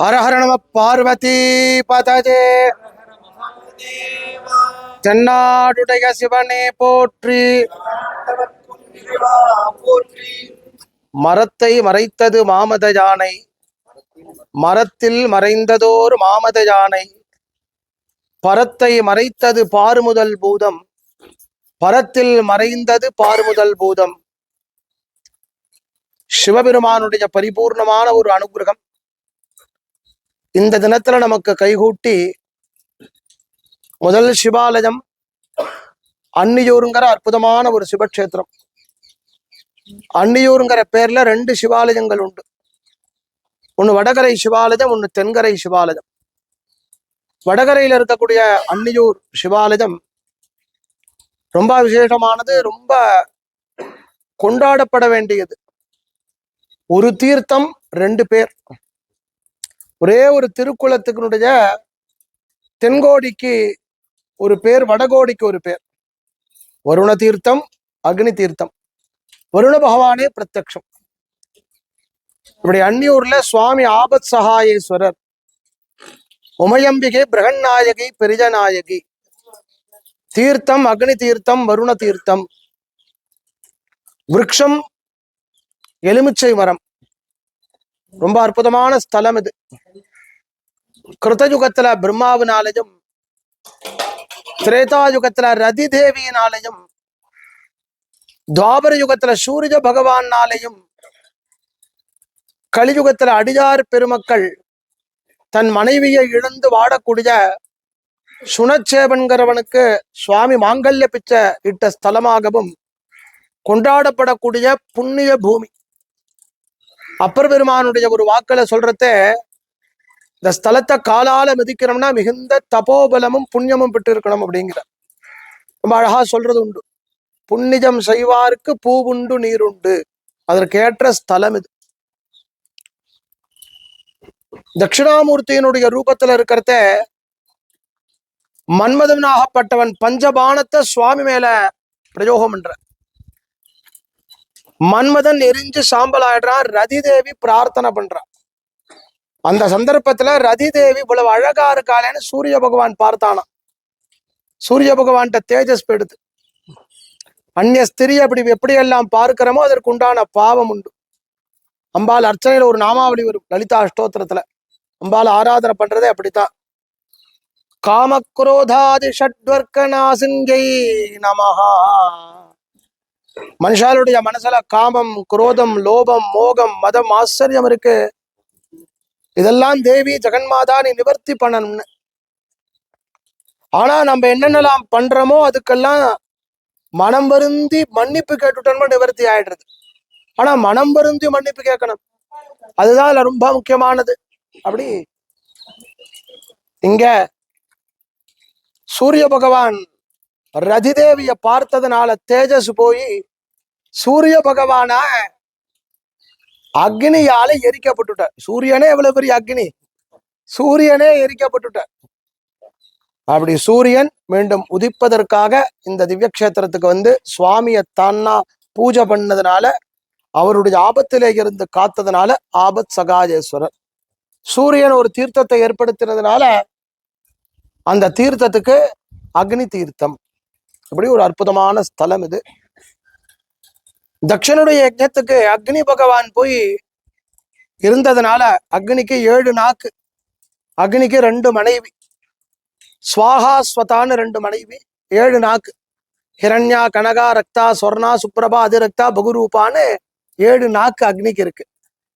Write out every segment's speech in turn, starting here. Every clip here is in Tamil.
ஹர ஹர நம பார்வதி பதஜே. தென்னாடுடைய சிவனே போற்றி. மரத்தை மறைத்தது மாமத யானை. மரத்தில் மறைந்ததோர் மாமத யானை. பரத்தை மறைத்தது பாருமுதல் பூதம். பரத்தில் மறைந்தது பாருமுதல் பூதம். சிவபெருமானுடைய பரிபூர்ணமான ஒரு அனுகிரகம். இந்த தினத்துல நமக்கு கைகூட்டி முதல் சிவாலயம் அன்னியூருங்கிற அற்புதமான ஒரு சிவக்ஷேத்திரம். அன்னியூருங்கிற பேர்ல ரெண்டு சிவாலயங்கள் உண்டு. ஒன்னு வடகரை சிவாலயம் ஒன்னு தென்கரை சிவாலயம். வடகரையில இருக்கக்கூடிய அன்னியூர் சிவாலயம் ரொம்ப விசேஷமானது ரொம்ப கொண்டாடப்பட வேண்டியது. ஒரு தீர்த்தம் ரெண்டு பேர். ஒரே ஒரு திருக்குளத்துக்குனுடைய தென்கோடிக்கு ஒரு பேர் வடகோடிக்கு ஒரு பேர். வருண தீர்த்தம் அக்னி தீர்த்தம் வருண பகவானே பிரத்யக்ஷம். இப்படி அன்னியூர்ல சுவாமி ஆபத் சகாயேஸ்வரர். உமையம்பிகை பிரகநாயகி பெரிஜநாயகி. தீர்த்தம் அக்னி தீர்த்தம் வருண தீர்த்தம் விரக்ஷம் எலுமிச்சை மரம். ரொம்ப அற்புதமான ஸ்தலம் இது. கிருத்தயுகத்துல பிரம்மாவினாலையும் திரேதாயுகத்துல ரதி தேவியினாலையும் துவாபர யுகத்துல சூரிய பகவானாலையும் கலியுகத்துல அடியார் பெருமக்கள் தன் மனைவியை இழந்து வாடக்கூடிய சுனச்சேவன்கிறவனுக்கு சுவாமி மாங்கல்ய பிச்சை இட்ட ஸ்தலமாகவும் கொண்டாடப்படக்கூடிய புண்ணிய பூமி. அப்பர் பெருமானுடைய ஒரு வாக்களை சொல்றத இந்த ஸ்தலத்தை காலால மிதிக்கிறோம்னா மிகுந்த தபோபலமும் புண்ணியமும் பெற்று இருக்கணும் அப்படிங்கிற. ரொம்ப அழகா சொல்றது உண்டு. புண்ணியம் செய்வார்க்கு பூவுண்டு நீருண்டு அதற்கேற்ற ஸ்தலம் இது. தட்சிணாமூர்த்தியினுடைய ரூபத்துல இருக்கிறத மன்மதனாகப்பட்டவன் பஞ்சபானத்தை சுவாமி மேல பிரயோகம் பண்ற. மன்மதன் எரிஞ்சு சாம்பல் ஆயிடுறான் ரதி தேவி பிரார்த்தனை பண்றான். அந்த சந்தர்ப்பத்துல ரதி தேவி இவ்வளவு அழகா இருக்காளேன்னு சூரிய பகவான் பார்த்தானாம். சூரிய பகவான்கிட்ட தேஜஸ் பெடுது அந்நிய ஸ்திரி அப்படி எப்படியெல்லாம் பார்க்கிறோமோ அதற்கு உண்டான பாவம் உண்டு. அம்பாள் அர்ச்சனையில ஒரு நாமாவளி வரும் லலிதா அஷ்டோத்திரத்துல அம்பாள் ஆராதனை பண்றதே அப்படித்தான். காமக்ரோதாதி ஷட்வர்க்க நாசிங்கை நமஹா. மனுஷாலுடைய மனசுல காமம் குரோதம் லோபம் மோகம் மதம் ஆச்சரியம் இருக்கு. இதெல்லாம் தேவி ஜெகன்மாதா நீ நிவர்த்தி பண்ணணும்னு. ஆனா நம்ம என்னென்னலாம் பண்றோமோ அதுக்கெல்லாம் மனம் வருந்தி மன்னிப்பு கேட்டுட்டோம்னா நிவர்த்தி ஆயிடுறது. ஆனா மனம் வருந்தி மன்னிப்பு கேட்கணும். அதுதான் ரொம்ப முக்கியமானது. அப்படி இங்க சூரிய பகவான் ரதிதேவிய பார்த்ததுனால தேஜஸ் போய் சூரிய பகவான அக்னியால எரிக்கப்பட்டுட்ட. சூரியனே எவ்வளவு பெரிய அக்னி? சூரியனே எரிக்கப்பட்டுட்ட. அப்படி சூரியன் மீண்டும் உதிப்பதற்காக இந்த திவ்யக்ஷேத்திரத்துக்கு வந்து சுவாமியை தன்னா பூஜை பண்ணதுனால அவருடைய ஆபத்திலே இருந்து காத்ததுனால ஆபத் சகாஜேஸ்வரர். சூரியன் ஒரு தீர்த்தத்தை ஏற்படுத்தினதுனால அந்த தீர்த்தத்துக்கு அக்னி தீர்த்தம். இப்படி ஒரு அற்புதமான ஸ்தலம் இது. தக்ஷனுடைய யஜ்னத்துக்கு அக்னி பகவான் போய் இருந்ததுனால அக்னிக்கு ஏழு நாக்கு அக்னிக்கு ரெண்டு மனைவி ஸ்வாகா ஸ்வதான்னு ரெண்டு மனைவி ஏழு நாக்கு. ஹிரண்யா கனகா ரக்தா சொர்ணா சுப்ரபா அதிரக்தா பகுரூபான்னு ஏழு நாக்கு அக்னிக்கு இருக்கு.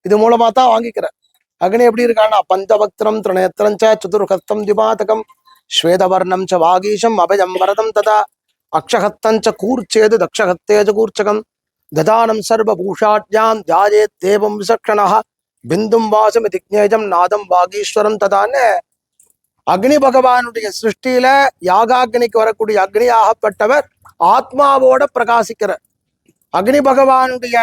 இது மூலமா தான் வாங்கிக்கிறேன் அக்னி எப்படி இருக்கான்னா பஞ்சபக்திரம் திருநேத்திரம் ச சதுர்ஹஸ்தம் திபாதகம் ஸ்வேதவர்ணம் ச வாகீஷம் அபயம் வரதம் ததா. அக்ஷகத்தஞ்ச கூர்ச்சேது தக்ஷகத்தேஜ கூர்ச்சகம் ததானம் சர்வ பூஷாட்யாம் ஜாயே தேவம் விசக்ஷணா பிந்தும் வாசம் திக்னேஜம் நாதம் பாகீஸ்வரம் ததான்னு அக்னி பகவானுடைய சிருஷ்டியில யாகாக்னிக்கு வரக்கூடிய அக்னியாகப்பட்டவர் ஆத்மாவோட பிரகாசிக்கிறார்। அக்னி பகவானுடைய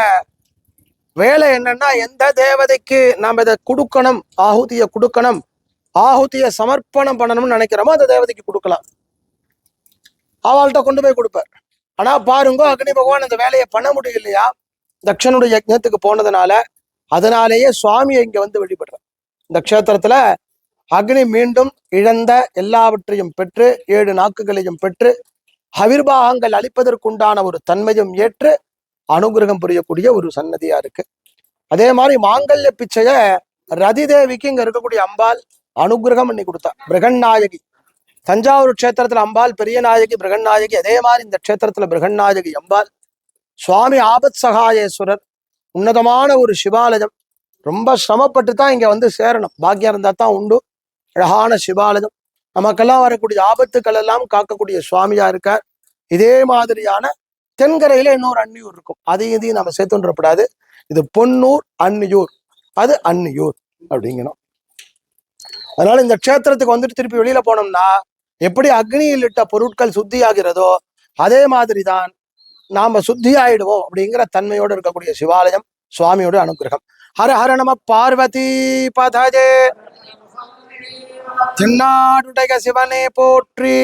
வேலை என்னன்னா எந்த தேவதைக்கு நாம் இதை கொடுக்கணும் ஆகுதியை கொடுக்கணும் ஆகுதியை சமர்ப்பணம் பண்ணணும்னு நினைக்கிறோமோ அந்த தேவதைக்கு கொடுக்கலாம். அவள்கிட்ட கொண்டு போய் கொடுப்பார். ஆனா பாருங்க அக்னி பகவான் அந்த வேலையை பண்ண முடியலையா? தக்ஷனுடைய யஜ்னத்துக்கு போனதுனால அதனாலேயே சுவாமியை இங்க வந்து வழிபடுறார். இந்த க்ஷேத்திரத்துல அக்னி மீண்டும் இழந்த எல்லாவற்றையும் பெற்று ஏழு நாக்குகளையும் பெற்று ஹவிர்பாகங்கள் அளிப்பதற்குண்டான ஒரு தன்மையும் ஏற்று அனுகிரகம் புரியக்கூடிய ஒரு சன்னதியா இருக்கு. அதே மாதிரி மாங்கல்ய பிச்சைய ரதி தேவிக்கு இங்க இருக்கக்கூடிய அம்பாள் அனுகிரகம் பண்ணி கொடுத்தா. பிரகன்நாயகி. தஞ்சாவூர் க்ஷேத்திரத்துல அம்பாள் பெரிய நாயகி பிரகன்நாயகி அதே மாதிரி இந்த க்ஷேத்திரத்துல பிரகன்நாயகி அம்பாள். சுவாமி ஆபத் சகாயேஸ்வரர் உன்னதமான ஒரு சிவாலயம். ரொம்ப சிரமப்பட்டு தான் இங்க வந்து சேரணும். பாக்கியம் இருந்தா தான் உண்டு. அழகான சிவாலயம். நமக்கெல்லாம் வரக்கூடிய ஆபத்துக்கள் எல்லாம் காக்கக்கூடிய சுவாமியா இருக்கார். இதே மாதிரியான தென்கரையில இன்னொரு அன்னியூர் இருக்கும். அதையும் இதையும் நம்ம சேர்த்துன்றப்படாது. இது பொன்னூர் அன்னியூர். அது அன்னியூர் அப்படிங்கணும். அதனால இந்த க்ஷேத்திரத்துக்கு வந்துட்டு திருப்பி வெளியில போனோம்னா எப்படி அக்னியில் இட்ட பொருட்கள் சுத்தியாகிறதோ அதே அதே மாதிரிதான் நாம சுத்தி ஆயிடுவோம் அப்படிங்கிற தன்மையோடு இருக்கக்கூடிய சிவாலயம் சுவாமியோட அனுகிரகம் ஹர ஹர நம பார்வதி பதஜே. தென்னாடுடைய சிவனே போற்றி.